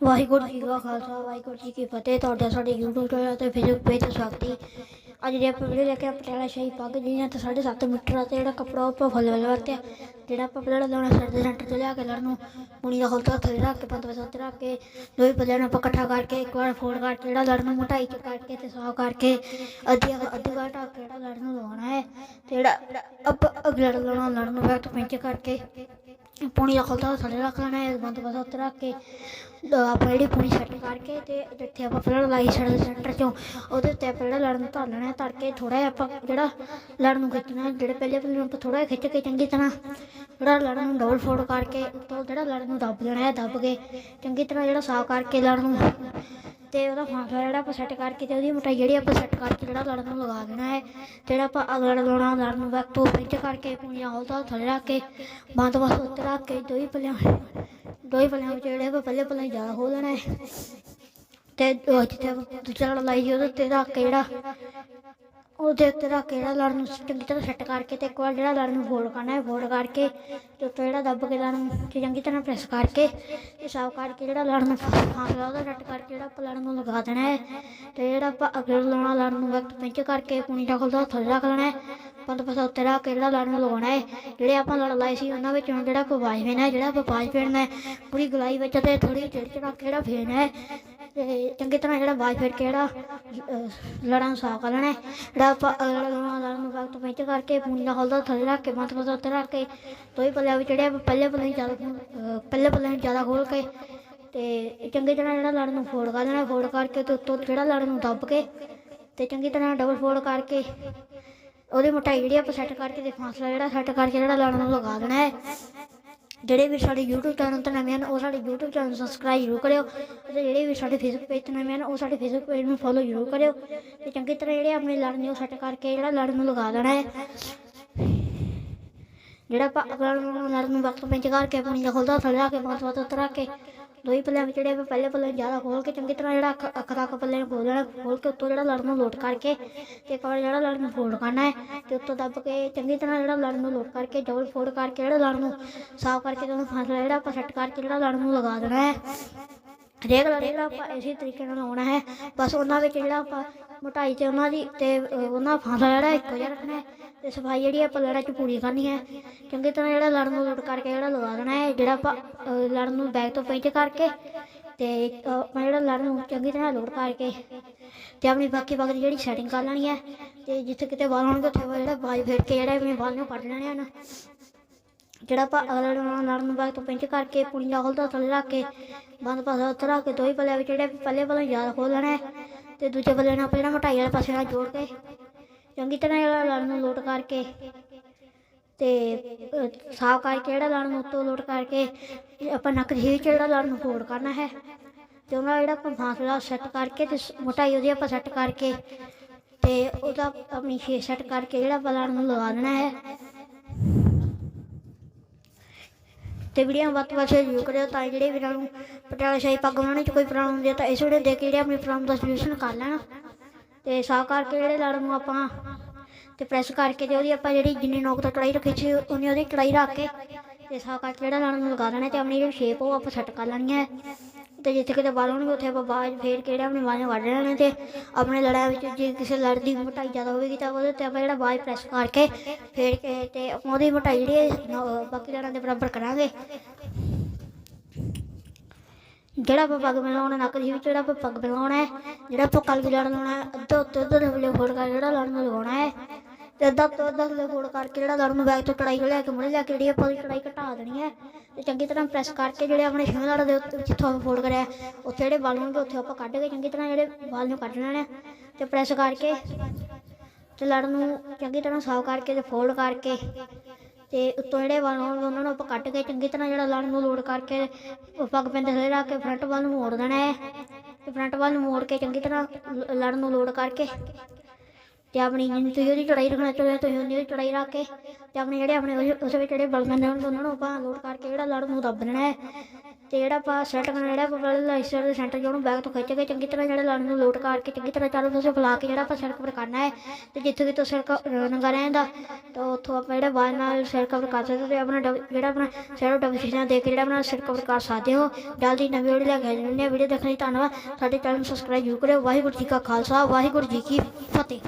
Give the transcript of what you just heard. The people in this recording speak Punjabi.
ਵਾਹਿਗੁਰੂ ਜੀ ਕਾ ਖਾਲਸਾ, ਵਾਹਿਗੁਰੂ ਜੀ ਕੀ ਫਤਿਹ। ਤੁਹਾਡਾ ਸਾਡੇ YouTube ਚੈਨਲ ਤੇ Facebook ਪੇਜ ਤੇ ਸਵਾਗਤ ਹੈ ਅੱਜ ਜੇ ਆਪਾਂ ਵੀਡੀਓ ਲੈ ਕੇ ਪਟਿਆਲਾ ਸ਼ਾਹੀ ਪੱਗ ਜਿਹਨਾਂ ਤੇ 7.5 ਮੀਟਰ ਆ ਤੇ ਜਿਹੜਾ ਕੱਪੜਾ ਉਹ ਆਪਾਂ ਫੁੱਲ ਵਾਲਾ ਵਰਤਿਆ। ਜਿਹੜਾ ਆਪਾਂ ਪਹਿਲਾਂ ਲਾਉਣਾ ਸਾਡੇ ਸੈਂਟਰ ਤੋਂ ਲਿਆ ਕੇ ਲੜ ਨੂੰ ਪੁਣੀ ਦਾ ਹਲਕਾ ਥੱਲੇ ਰੱਖ ਕੇ, ਪੰਜ ਸੱਤ ਰੱਖ ਕੇ, ਦੋਵੇਂ ਪੱਲਿਆਂ ਨੂੰ ਆਪਾਂ ਇਕੱਠਾ ਕਰਕੇ, ਇੱਕ ਵਾਰ ਫੋਲਡ ਕਰਕੇ, ਜਿਹੜਾ ਲੜ ਨੂੰ ਮੋਟਾਈ ਚ ਕਰਕੇ ਤੇ ਸਾਫ਼ ਕਰਕੇ, ਅੱਧੀ ਅੱਧੀ ਵਾਰ ਢੱਕ ਕੇ ਜਿਹੜਾ ਲੜ ਨੂੰ ਲਗਾਉਣਾ ਹੈ ਤੇ ਜਿਹੜਾ ਆਪਾਂ ਅਗਲਾ ਲੜ ਲਾਉਣਾ ਲੜ ਨੂੰ ਬੈਕ ਪਿੰਚ ਕਰਕੇ ਪੁਣੀ ਦਾ ਖਲਤਾ ਥੱਲੇ ਰੱਖ ਲੈਣਾ ਹੈ ਬੰਦ ਬਸ ਉੱਤੇ ਰੱਖ ਕੇ ਆਪਾਂ ਜਿਹੜੀ ਪੁਣੀ ਸੈੱਟ ਕਰਕੇ ਤੇ ਜਿੱਥੇ ਆਪਾਂ ਪਹਿਲਾਂ ਲਾਈ ਸਾਡੇ ਸੈਂਟਰ ਚੋਂ, ਉਹਦੇ ਉੱਤੇ ਆਪਾਂ ਜਿਹੜਾ ਲੜ ਨੂੰ ਧਰ ਲੈਣਾ ਧਰ ਕੇ ਥੋੜਾ ਜਿਹਾ ਆਪਾਂ ਜਿਹੜਾ ਲੜ ਨੂੰ ਖਿੱਚਣਾ, ਜਿਹੜੇ ਪਹਿਲੇ ਪਹਿਲੇ ਨੂੰ ਆਪਾਂ ਥੋੜਾ ਜਿਹਾ ਖਿੱਚ ਕੇ ਚੰਗੀ ਤਰ੍ਹਾਂ ਜਿਹੜਾ ਲੜਨ ਨੂੰ ਡਬਲ ਫੋਲਡ ਕਰਕੇ, ਉੱਤੋਂ ਜਿਹੜਾ ਲੜਨ ਨੂੰ ਦੱਬ ਦੇਣਾ ਹੈ, ਦੱਬ ਕੇ, ਚੰਗੀ ਤਰ੍ਹਾਂ ਜਿਹੜਾ ਸਾਫ਼ ਕਰਕੇ ਲੜ ਨੂੰ ਤੇ ਉਹਦਾ ਫਾਂਸਲਾ ਜਿਹੜਾ ਆਪਾਂ ਸੈੱਟ ਕਰਕੇ ਤੇ ਉਹਦੀ ਮੋਟਾਈ ਜਿਹੜੀ ਆਪਾਂ ਸੈੱਟ ਕਰਕੇ ਜਿਹੜਾ ਲੜ ਨੂੰ ਲਗਾ ਦੇਣਾ ਹੈ, ਜਿਹੜਾ ਆਪਾਂ ਅਗਲਾ ਲਾਉਣਾ ਲੜਨ ਨੂੰ ਬੈਕ ਤੋਂ ਪਿੰਚ ਕਰਕੇ ਪੁਣੀਆਂ ਹੌਲਦਾ ਥੱਲੇ ਰੱਖ ਕੇ, ਬੰਦ ਬਸ ਉੱਤੇ ਰੱਖ ਕੇ ਦੋਈ ਪੱਲਿਆਂ ਦੋਈ ਪੱਲਿਆਂ ਵਿੱਚ ਜਿਹੜੇ ਆਪਾਂ ਪਹਿਲੇ ਪੱਲੇ ਜ਼ਿਆਦਾ ਹੋ ਲੈਣਾ ਹੈ। ਤੇ ਉਹ ਜਿੱਥੇ ਦੂਜਾ ਲੜ ਲਾਈ ਉਹਦੇ ਉੱਤੇ ਰੱਖ ਕੇ ਜਿਹੜਾ ਉਹਦੇ ਉੱਤੇ ਰੱਖ ਕੇ ਜਿਹੜਾ ਲੜ ਨੂੰ ਚੰਗੀ ਤਰ੍ਹਾਂ ਸੈੱਟ ਕਰਕੇ ਤੇ ਇੱਕ ਵਾਰ ਜਿਹੜਾ ਲੜ ਨੂੰ ਫੋਲਡ ਕਰਨਾ ਹੈ ਫੋਲਡ ਕਰਕੇ ਤੇ ਉੱਤੇ ਜਿਹੜਾ ਦੱਬ ਕੇ ਲੜ ਨੂੰ ਚੰਗੀ ਤਰ੍ਹਾਂ ਪ੍ਰੈਸ ਕਰਕੇ ਤੇ ਸਾਫ਼ ਕਰਕੇ ਜਿਹੜਾ ਲੜ ਨੂੰ ਫਾਸਲਾ ਉਹਦਾ ਸੈੱਟ ਕਰਕੇ ਜਿਹੜਾ ਆਪਾਂ ਲੜ ਨੂੰ ਲਗਾ ਦੇਣਾ ਹੈ। ਤੇ ਜਿਹੜਾ ਆਪਾਂ ਅਗਲੇ ਲਾਉਣਾ, ਲੜ ਨੂੰ ਵਕਤ ਪਿੰਚ ਕਰਕੇ ਪੁਣੀ ਦਾ ਖੁੱਲਦਾ ਥੱਲੇ ਰੱਖ ਲੈਣਾ ਹੈ। ਪੰਜ ਪਾਸਾ ਉੱਤੇ ਰੱਖ ਕੇ ਜਿਹੜਾ ਲੜ ਨੂੰ ਲਗਾਉਣਾ ਹੈ, ਜਿਹੜੇ ਆਪਾਂ ਲੜ ਲਾਏ ਸੀ ਉਹਨਾਂ ਵਿੱਚ ਹੁਣ ਜਿਹੜਾ ਆਪਾਂ ਬਾਜ ਫੇਰਨਾ ਹੈ, ਜਿਹੜਾ ਆਪਾਂ ਬਾਜ ਫੇਰਨਾ ਹੈ, ਪੂਰੀ ਗਲਾਈ ਵਿੱਚ ਤੇ ਥੋੜੀ ਚਿੜ ਚੜਾ ਕੇ ਜਿਹੜਾ ਫੇਰਨਾ ਹੈ ਤੇ ਚੰਗੀ ਤਰ੍ਹਾਂ ਜਿਹੜਾ ਬਾਜ ਫੇਰ ਕੇ ਜਿਹੜਾ ਲੜਾਂ ਨੂੰ ਸਾਫ਼ ਕਰ ਲੈਣਾ ਜਿਹੜਾ ਆਪਾਂ ਅਗਲਾ ਲਾਉਣਾ ਲੜ ਨੂੰ ਵਕਤ ਪਿੰਚ ਕਰਕੇ ਪੁਣੀ ਦਾ ਥੱਲੇ ਰੱਖ ਕੇ ਪੰਜ ਪਾਸਾ ਉੱਤੇ ਰੱਖ ਕੇ ਦੋਈ ਪੱਲਿਆਂ ਵਿੱਚ ਜਿਹੜੇ ਆਪਾਂ ਪਹਿਲੇ ਪੱਲੇ ਜ਼ਿਆਦਾ ਅਹ, ਪਹਿਲੇ ਪੱਲੇ ਨੂੰ ਜ਼ਿਆਦਾ ਖੋਲ ਕੇ ਤੇ ਚੰਗੀ ਤਰ੍ਹਾਂ ਜਿਹੜਾ ਲੜਨ ਨੂੰ ਫੋੜ ਕਰ ਲੈਣਾ ਫੋੜ ਕਰਕੇ ਤੇ ਉੱਤੋਂ ਜਿਹੜਾ ਲੜਨ ਨੂੰ ਦੱਬ ਕੇ ਤੇ ਚੰਗੀ ਤਰ੍ਹਾਂ ਡਬਲ ਫੋਲਡ ਕਰਕੇ ਉਹਦੀ ਮੋਟਾਈ ਜਿਹੜੀ ਆਪਾਂ ਸੈੱਟ ਕਰਕੇ ਤੇ ਫਾਸਲਾ ਜਿਹੜਾ ਸੈੱਟ ਕਰਕੇ ਜਿਹੜਾ ਲੜ ਨੂੰ ਲਗਾ ਦੇਣਾ ਹੈ। ਜਿਹੜੇ ਵੀ ਸਾਡੇ YouTube ਚੈਨਲ ਤੇ ਨਵੇਂ ਹਨ, ਉਹ ਸਾਡੇ YouTube ਚੈਨਲ ਨੂੰ ਸਬਸਕ੍ਰਾਈਬ ਜ਼ਰੂਰ ਕਰਿਓ ਅਤੇ ਜਿਹੜੇ ਵੀ ਸਾਡੇ Facebook ਪੇਜ ਤੇ ਨਵੇਂ ਹਨ, ਉਹ ਸਾਡੇ Facebook ਪੇਜ ਨੂੰ ਫੋਲੋ ਜ਼ਰੂਰ ਕਰਿਓ ਤੇ ਚੰਗੀ ਤਰ੍ਹਾਂ ਜਿਹੜੇ ਆਪਣੇ ਲੜ ਨੂੰ ਸੈੱਟ ਕਰਕੇ ਜਿਹੜਾ ਲੜਨ ਨੂੰ ਲਗਾ ਦੇਣਾ ਹੈ। ਜਿਹੜਾ ਆਪਾਂ ਅਗਲਾ ਲੜ ਨੂੰ ਵਕਤ ਪਿੰਚ ਕਰਕੇ ਆਪਣੀ ਖੁੱਲਦਾ ਥੱਲੇ ਆ ਕੇ ਬਾਤ ਬਾਤ ਉੱਤੇ ਕੇ ਦੋਈ ਪੱਲਿਆਂ ਵਿੱਚ ਜਿਹੜੇ ਆਪਾਂ ਪਹਿਲੇ ਪੱਲੇ ਜ਼ਿਆਦਾ ਖੋਲ ਕੇ ਚੰਗੀ ਤਰ੍ਹਾਂ ਜਿਹੜਾ ਅੱਖ ਅੱਖ ਤੱਕ ਪੱਲੇ ਨੂੰ ਖੋਲ ਲੈਣਾ, ਖੋਲ ਕੇ ਉੱਤੋਂ ਜਿਹੜਾ ਲੜ ਨੂੰ ਲੋਟ ਕਰਕੇ ਤੇ ਇੱਕ ਵਾਰ ਜਿਹੜਾ ਲੜ ਨੂੰ ਫੋਲਡ ਕਰਨਾ ਹੈ ਤੇ ਉੱਤੋਂ ਦੱਬ ਕੇ ਚੰਗੀ ਤਰ੍ਹਾਂ ਜਿਹੜਾ ਲੜ ਨੂੰ ਲੋਟ ਕਰਕੇ ਡਬਲ ਫੋਲਡ ਕਰਕੇ ਜਿਹੜਾ ਲੜ ਨੂੰ ਸਾਫ਼ ਕਰਕੇ ਉਹਨੂੰ ਫਾਸਲਾ ਜਿਹੜਾ ਆਪਾਂ ਸੈੱਟ ਕਰਕੇ ਜਿਹੜਾ ਲੜ ਨੂੰ ਲਗਾ ਦੇਣਾ ਹੈ। ਹਰੇਕ ਲੜ ਜਿਹੜਾ ਆਪਾਂ ਇਸੇ ਤਰੀਕੇ ਨਾਲ ਲਾਉਣਾ ਹੈ। ਬਸ ਉਹਨਾਂ ਵਿੱਚ ਜਿਹੜਾ ਆਪਾਂ ਮੋਟਾਈ ਤੇ ਉਹਨਾਂ ਦੀ ਤੇ ਅਹ, ਉਹਨਾਂ ਫਾਸਲਾ ਜਿਹੜਾ ਇੱਕੋ ਜਿਹਾ ਰੱਖਣਾ ਹੈ ਤੇ ਸਫ਼ਾਈ ਜਿਹੜੀ ਆਪਾਂ ਲੜਾਂ 'ਚ ਪੂਰੀ ਕਰਨੀ ਹੈ। ਚੰਗੀ ਤਰ੍ਹਾਂ ਜਿਹੜਾ ਲੜ ਨੂੰ ਲੋਟ ਕਰਕੇ ਜਿਹੜਾ ਲਗਾ ਦੇਣਾ ਹੈ ਜਿਹੜਾ ਆਪਾਂ ਅਹ, ਲੜ ਨੂੰ ਬੈਗ ਤੋਂ ਪਿੰਚ ਕਰਕੇ ਤੇ ਆਪਾਂ ਜਿਹੜਾ ਲੜ ਨੂੰ ਚੰਗੀ ਤਰ੍ਹਾਂ ਲੋਡ ਕਰਕੇ ਤੇ ਆਪਣੀ ਬਾਕੀ ਬਾਕੀ ਦੀ ਜਿਹੜੀ ਸੈਟਿੰਗ ਕਰ ਲੈਣੀ ਹੈ ਤੇ ਜਿੱਥੇ ਕਿਤੇ ਵਾਲ ਹੋਣਗੇ ਉੱਥੇ ਜਿਹੜਾ ਬਾਜ ਫੇਰ ਕੇ ਜਿਹੜਾ ਆਪਣੇ ਵਾਲ ਨੂੰ ਕੱਢ ਲੈਣੇ ਹਨ। ਜਿਹੜਾ ਆਪਾਂ ਅਗਲਾ ਲੜਨਾ ਲੜ ਨੂੰ ਬੈਕ ਤੋਂ ਪਿੰਚ ਕਰਕੇ ਪੁਣੀ ਦਾ ਖੋਲਦਾ ਥੱਲੇ ਰੱਖ ਕੇ ਬੰਦ ਪਾਸਾ ਉੱਥੇ ਰੱਖ ਕੇ ਦੋਈ ਪੱਲੇ ਵਿੱਚ ਜਿਹੜੇ ਪੱਲੇ ਪੱਲੇ ਜ਼ਿਆਦਾ ਖੋਲ ਲੈਣਾ ਹੈ। ਤੇ ਦੂਜੇ ਪੱਲੇ ਨਾਲ ਆਪਾਂ ਜਿਹੜਾ ਮੋਟਾਈ ਵਾਲੇ ਪਾਸੇ ਨਾਲ ਜੋੜ ਕੇ, ਚੰਗੀ ਤਰ੍ਹਾਂ ਜਿਹੜਾ ਲੜ ਨੂੰ ਲੋਟ ਕਰਕੇ ਤੇ ਸਾਫ਼ ਕਰਕੇ ਜਿਹੜਾ ਲੜ ਨੂੰ ਉੱਤੋਂ ਲੋਟ ਕਰਕੇ ਆਪਾਂ ਨੱਕ ਦੀ 'ਚ ਜਿਹੜਾ ਲੜ ਨੂੰ ਫੋਲਡ ਕਰਨਾ ਹੈ ਤੇ ਉਹਨਾਂ ਜਿਹੜਾ ਆਪਾਂ ਫਾਸਲਾ ਸੈੱਟ ਕਰਕੇ ਤੇ ਸ- ਮੋਟਾਈ ਉਹਦੀ ਆਪਾਂ ਸੈੱਟ ਕਰਕੇ ਤੇ ਉਹਦਾ ਆਪਣੀ ਸ਼ੇਪ ਸੈੱਟ ਕਰਕੇ ਜਿਹੜਾ ਆਪਾਂ ਲੜ ਨੂੰ ਲਗਾ ਦੇਣਾ ਹੈ। ਤੇ ਵੀਡੀਓ ਵੱਧ ਤੋਂ ਵੱਧ ਸ਼ੇਅਰ ਕਰਿਓ ਤਾਂ ਜਿਹੜੇ ਵੀਰਾਂ ਨੂੰ ਪਟਿਆਲਾ ਸ਼ਾਹੀ ਪੱਗ ਬਣਾਉਣ 'ਚ ਕੋਈ ਪ੍ਰੋਬਲਮ ਹੁੰਦੀ ਹੈ ਤਾਂ ਇਸ ਵੀਡੀਓ ਦੇਖ ਕੇ ਜਿਹੜੇ ਆਪਣੀ ਪ੍ਰੋਬਲਮ ਦਾ ਸੋਲੂਸ਼ਨ ਕਰ ਲੈਣਾ। ਤੇ ਸਾਫ਼ ਕਰਕੇ ਜਿਹੜੇ ਲੜ ਨੂੰ ਆਪਾਂ ਤੇ ਪ੍ਰੈਸ ਕਰਕੇ ਤੇ ਉਹਦੀ ਆਪਾਂ ਜਿਹੜੀ ਜਿੰਨੀ ਨੋਕ ਤੋਂ ਕੜਾਈ ਰੱਖੀ ਸੀ, ਉਹਨੇ ਉਹਦੀ ਕੜਾਈ ਰੱਖ ਕੇ ਤੇ ਸਾਫ਼ ਕਰਕੇ ਜਿਹੜਾ ਲੜ ਨੂੰ ਲਗਾ ਦੇਣਾ ਤੇ ਆਪਣੀ ਜਿਹੜੀ ਸ਼ੇਪ ਉਹ ਆਪਾਂ ਸੈੱਟ ਕਰ ਲੈਣੀ ਹੈ। ਤੇ ਜਿੱਥੇ ਕਿਤੇ ਵਾਲ ਹੋਣਗੇ ਉੱਥੇ ਆਪਾਂ ਬਾਜ ਫੇਰ ਕੇ ਜਿਹੜੇ ਆਪਣੇ ਵਾਲ ਨੂੰ ਕੱਢ ਲੈਣੇ ਤੇ ਆਪਣੇ ਲੜਾਈ ਵਿੱਚ ਜੇ ਕਿਸੇ ਲੜ ਦੀ ਮੋਟਾਈ ਜ਼ਿਆਦਾ ਹੋਵੇਗੀ ਤਾਂ ਉਹਦੇ ਉੱਤੇ ਆਪਾਂ ਜਿਹੜਾ ਬਾਜ ਪ੍ਰੈਸ ਕਰਕੇ ਫੇਰ ਕੇ ਤੇ ਉਹਦੀ ਮੋਟਾਈ ਜਿਹੜੀ ਹੈ, ਬਾਕੀ ਲੜਾਂ ਦੇ ਬਰਾਬਰ ਕਰਾਂਗੇ। ਜਿਹੜਾ ਆਪਾਂ ਪੱਗ ਬਣਾਉਣਾ ਨੱਕ ਦੀ ਵਿੱਚ ਜਿਹੜਾ ਆਪਾਂ ਪੱਗ ਬਣਾਉਣਾ ਹੈ ਜਿਹੜਾ ਆਪਾਂ ਕਲਗੀ ਲੜ ਲਾਉਣਾ ਅੱਧਾ ਉੱਤੇ ਅੱਧਾ ਥੱਲੇ ਫੋੜ ਕਰਕੇ ਜਿਹੜਾ ਲੜਨ ਨੂੰ ਲਗਾਉਣਾ ਹੈ ਤੇ ਅੱਧਾ ਤੋਂ ਅੱਧਾ ਥੱਲੇ ਫੋੜ ਕਰਕੇ ਜਿਹੜਾ ਲੜ ਨੂੰ ਬੈਕ ਤੋਂ ਕੜਾਈ ਲਿਆ ਕੇ ਮੁੜੇ ਲਿਆ ਕੇ ਜਿਹੜੀ ਆਪਾਂ ਉਹਦੀ ਕੜਾਈ ਘਟਾ ਦੇਣੀ ਹੈ। ਤੇ ਚੰਗੀ ਤਰ੍ਹਾਂ ਪ੍ਰੈਸ ਕਰਕੇ ਜਿਹੜੇ ਆਪਣੇ ਛੇਵੇਂ ਲੜ ਦੇ ਉੱਤੇ ਜਿੱਥੋਂ ਆਪਾਂ ਫੋੜ ਕਰਿਆ, ਉੱਥੇ ਜਿਹੜੇ ਵਾਲ ਹੋਣਗੇ ਉੱਥੇ ਆਪਾਂ ਕੱਢ ਕੇ ਚੰਗੀ ਤਰ੍ਹਾਂ ਜਿਹੜੇ ਵਾਲ ਨੂੰ ਕੱਢ ਲੈਣੇ ਆ। ਤੇ ਪ੍ਰੈਸ ਕਰਕੇ ਤੇ ਲੜ ਨੂੰ ਚੰਗੀ ਤਰ੍ਹਾਂ ਸਾਫ਼ ਕਰਕੇ ਤੇ ਫੋਲਡ ਕਰਕੇ ਤੇ ਉੱਤੋਂ ਜਿਹੜੇ ਵਾਲ ਹੋਣਗੇ ਉਹਨਾਂ ਨੂੰ ਆਪਾਂ ਕੱਟ ਕੇ ਚੰਗੀ ਤਰ੍ਹਾਂ ਜਿਹੜਾ ਲੜ ਨੂੰ ਲੋਡ ਕਰਕੇ ਪੱਗ ਪੈਂਦੇ ਥੱਲੇ ਰੱਖ ਕੇ ਫਰੰਟ ਵੱਲ ਨੂੰ ਮੋੜ ਦੇਣਾ ਹੈ। ਤੇ ਫਰੰਟ ਵੱਲ ਨੂੰ ਮੋੜ ਕੇ ਚੰਗੀ ਤਰ੍ਹਾਂ ਲ- ਲੜ ਨੂੰ ਲੋਡ ਕਰਕੇ ਤੇ ਆਪਣੀ ਜਿੰਨੀ ਤੁਸੀਂ ਉਹਦੀ ਚੜਾਈ ਰੱਖਣਾ ਚਾਹੁੰਦੇ ਤੁਸੀਂ ਉਹਦੀ ਚੜਾਈ ਰੱਖ ਕੇ ਤੇ ਆਪਣੇ ਜਿਹੜੇ ਆਪਣੇ ਉਸ- ਵਿੱਚ ਜਿਹੜੇ ਬਲ ਪੈਂਦੇ ਉਹਨਾਂ ਨੂੰ ਆਪਾਂ ਲੋਡ ਕਰਕੇ ਜਿਹੜਾ ਲੜ ਨੂੰ ਦੱਬ ਦੇਣਾ ਹੈ। ਤੇ ਜਿਹੜਾ ਆਪਾਂ ਸੈੱਟ ਕਰਨਾ, ਜਿਹੜਾ ਆਪਾਂ ਲਾਈਸਰ ਦੇ ਸੈਂਟਰ ਜਿਹਨੂੰ ਬੈਗ ਤੋਂ ਖਿੱਚ ਕੇ ਚੰਗੀ ਤਰ੍ਹਾਂ ਜਿਹੜਾ ਲੜ ਨੂੰ ਲੋਡ ਕਰਕੇ ਚੰਗੀ ਤਰ੍ਹਾਂ ਚਾਰੋਂ ਪਾਸੇ ਫੈਲਾ ਕੇ ਜਿਹੜਾ ਆਪਾਂ ਸਿਰ ਕਵਰ ਕਰਨਾ ਹੈ, ਤੇ ਜਿੱਥੇ ਕਿਤੋਂ ਸੜਕ ਨੰਗਾ ਰਹਿੰਦਾ ਤਾਂ ਉੱਥੋਂ ਆਪਾਂ ਜਿਹੜਾ ਬਾਅਦ ਨਾਲ ਸਿਰ ਕਵਰ ਕਰ ਸਕਦੇ ਤੇ ਆਪਣਾ ਡਬ- ਜਿਹੜਾ ਆਪਣਾ ਸਿਰ ਡਬਲ ਸ਼ੀਸ਼ਾ ਦੇ ਕੇ ਜਿਹੜਾ ਆਪਣਾ ਸਿਰ ਕਵਰ ਕਰ ਸਕਦੇ ਹੋ। ਜਲਦੀ ਨਵੀਂ ਵੀਡੀਓ ਲੈ ਕੇ ਆ ਜਾਂਦੇ ਹਾਂ ਵੀਡੀਓ ਦੇਖਣ ਲਈ ਧੰਨਵਾਦ। ਸਾਡੇ ਚੈਨਲ ਨੂੰ ਸਬਸਕ੍ਰਾਈਬ ਜ਼ਰੂਰ ਕਰਿਓ। ਵਾਹਿਗੁਰੂ ਜੀ ਕਾ ਖਾਲਸਾ, ਵਾਹਿਗੁਰੂ ਜੀ ਕੀ ਫਤਿਹ।